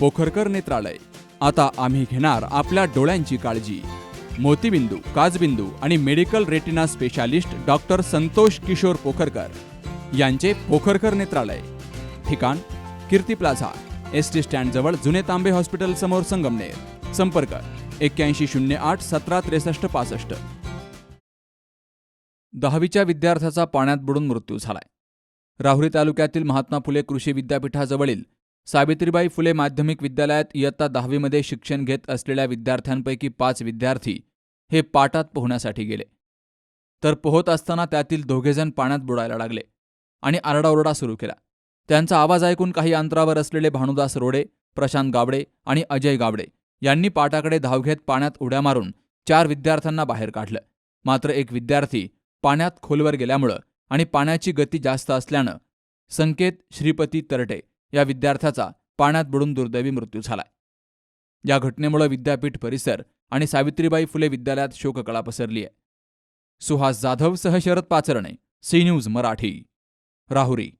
पोखरकर नेत्रालय. आता आम्ही घेणार आपल्या डोळ्यांची काळजी. मोतीबिंदू काजबिंदू आणि medical retina specialist doctor Santosh Kishor Pokharkar यांचे पोखरकर नेत्रालय. ठिकाण कीर्ती प्लाझा एस टी स्टँडजवळ जुने तांबे हॉस्पिटल समोर संगमनेर. संपर्क एक्क्याऐंशी शून्य आठ सतरा त्रेसष्ट पासष्ट. दहावीच्या विद्यार्थ्याचा पाण्यात बुडून मृत्यू झालाय. राहुरी तालुक्यातील महात्मा फुले कृषी विद्यापीठाजवळील सावित्रीबाई फुले माध्यमिक विद्यालयात इयत्ता दहावीमध्ये शिक्षण घेत असलेल्या विद्यार्थ्यांपैकी पाच विद्यार्थी हे पाटात पोहण्यासाठी गेले. तर पोहत असताना त्यातील दोघेजण पाण्यात बुडायला लागले आणि आरडाओरडा सुरू केला. त्यांचा आवाज ऐकून काही अंतरावर असलेले भानुदास रोडे प्रशांत गावडे आणि अजय गावडे यांनी पाटाकडे धाव घेत पाण्यात उड्या मारून चार विद्यार्थ्यांना बाहेर काढलं. मात्र एक विद्यार्थी पाण्यात खोलवर गेल्यामुळं आणि पाण्याची गती जास्त असल्यानं संकेत श्रीपती तरटे या विद्यार्थ्याचा पाण्यात बुडून दुर्दैवी मृत्यू झालाय. या घटनेमुळे विद्यापीठ परिसर आणि सावित्रीबाई फुले विद्यालयात शोककळा पसरली आहे सुहास जाधवसह शरद पाचरणे सी न्यूज मराठी. राहुरी.